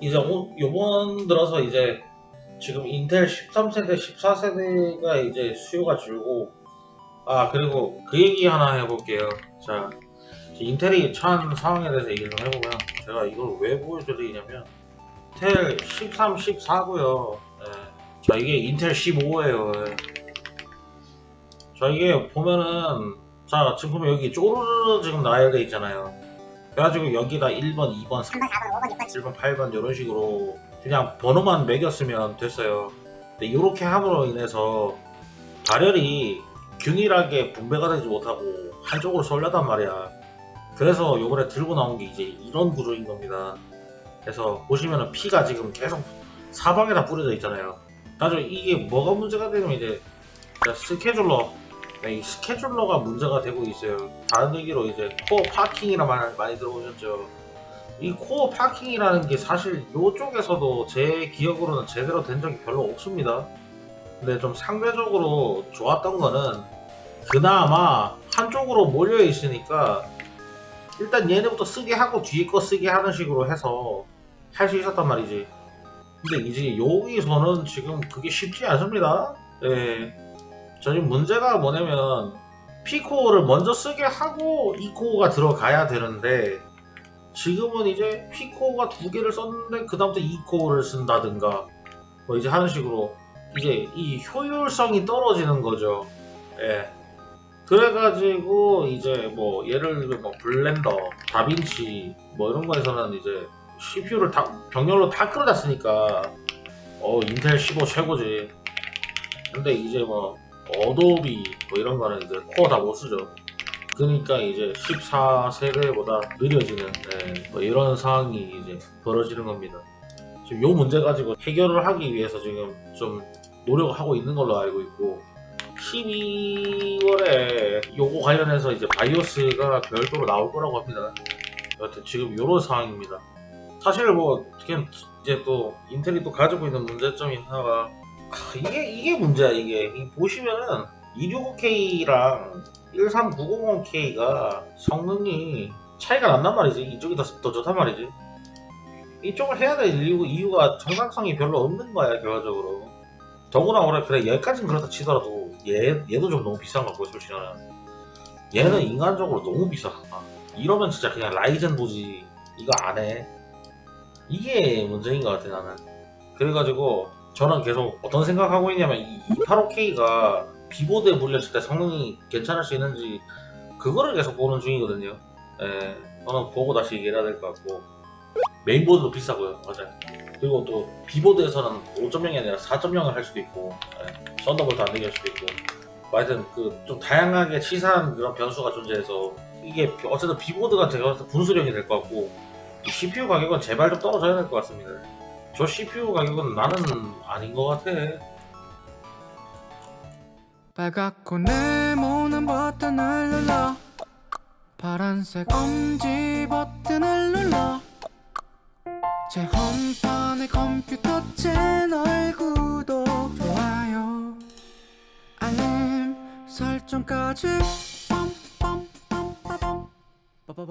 이제 오- 요번 들어서 이제 지금 인텔 13세대, 14세대가 이제 수요가 줄고 아 그리고 그 얘기 하나 해볼게요. 자 인텔이 처한 상황에 대해서 얘기를 좀 해보면 제가 이걸 왜 보여드리냐면 인텔 13, 14고요. 자 이게 인텔 15예요. 자 이게 보면은 자 지금 여기 쪼르르 지금 나열돼 있잖아요. 그래가지고 여기다 1번, 2번, 3번, 3번, 4번, 5번, 6번, 7번, 8번 이런 식으로 그냥 번호만 매겼으면 됐어요. 근데 이렇게 함으로 인해서 발열이 균일하게 분배가 되지 못하고 한쪽으로 쏠려단 말이야. 그래서 요번에 들고 나온 게 이제 이런 구조인 겁니다. 그래서 보시면은 피가 지금 계속 사방에다 뿌려져 있잖아요. 나중에 이게 뭐가 문제가 되냐면 이제 자, 스케줄러 네, 이 스케줄러가 문제가 되고 있어요. 다른 얘기로 이제 코어 파킹이라 말 많이 들어보셨죠. 이 코어 파킹이라는 게 사실 이쪽에서도 제 기억으로는 제대로 된 적이 별로 없습니다. 근데 좀 상대적으로 좋았던 거는 그나마 한쪽으로 몰려 있으니까 일단 얘네부터 쓰게 하고 뒤에 거 쓰게 하는 식으로 해서 할 수 있었단 말이지. 근데 이제 여기서는 지금 그게 쉽지 않습니다. 예. 저 지금 문제가 뭐냐면 P코어를 먼저 쓰게 하고 E코어가 들어가야 되는데 지금은 이제 P코어가 두 개를 썼는데 그다음부터 E코어를 쓴다든가 뭐 이제 하는 식으로 이제 이 효율성이 떨어지는 거죠. 예. 그래가지고 이제 뭐 예를 들면 뭐 블렌더, 다빈치 뭐 이런 거에서는 이제 CPU를 다 병렬로 다 끌어다 쓰니까 어 인텔 15 최고지. 근데 이제 뭐 어도비 뭐 이런 거는 이제 코어 다 못 쓰죠. 그러니까 이제 14세대보다 느려지는 네, 뭐 이런 상황이 이제 벌어지는 겁니다. 지금 요 문제 가지고 해결을 하기 위해서 지금 좀 노력을 하고 있는 걸로 알고 있고 12월에 요거 관련해서 이제 바이오스가 별도로 나올 거라고 합니다. 여하튼 지금 요런 상황입니다. 사실 뭐 그냥 이제 또 인텔이 또 가지고 있는 문제점이 하나가 아, 이게 이게 문제야 이게. 이 보시면은 265K랑 13900K가 성능이 차이가 난단 말이지. 이쪽이 더, 더 좋단 말이지. 이쪽을 해야 될 이유, 이유가 정상성이 별로 없는 거야 결과적으로. 더구나 그래 그래 얘까지는 그렇다 치더라도 얘, 얘도 좀 너무 비싼 거 같고 솔직히 는. 얘는 인간적으로 너무 비싸. 아, 이러면 진짜 그냥 라이젠 보지. 이거 안해. 이게 문제인 것 같아 나는. 그래가지고 저는 계속 어떤 생각하고 있냐면 이 285K가 비보드에 물렸을 때 성능이 괜찮을 수 있는지 그거를 계속 보는 중이거든요. 예, 저는 보고 다시 얘기해야 될 것 같고 메인보드도 비싸고요, 맞아요. 그리고 또 비보드에서는 5.0이 아니라 4.0을 할 수도 있고 예, 썬더볼트 안 되게 할 수도 있고 뭐 하여튼 그 좀 다양하게 치사한 그런 변수가 존재해서 이게 어쨌든 비보드가 때 분수령이 될 것 같고 이 CPU 가격은 제발 좀 떨어져야 될 것 같습니다. 저 CPU 가격은 나는 아닌 것 같아. 빨갛고 네모난 버튼을 눌러. 파란색 엄지 버튼을 눌러. 제 홈판의 컴퓨터 채널 구독 좋아요. 알림 설정까지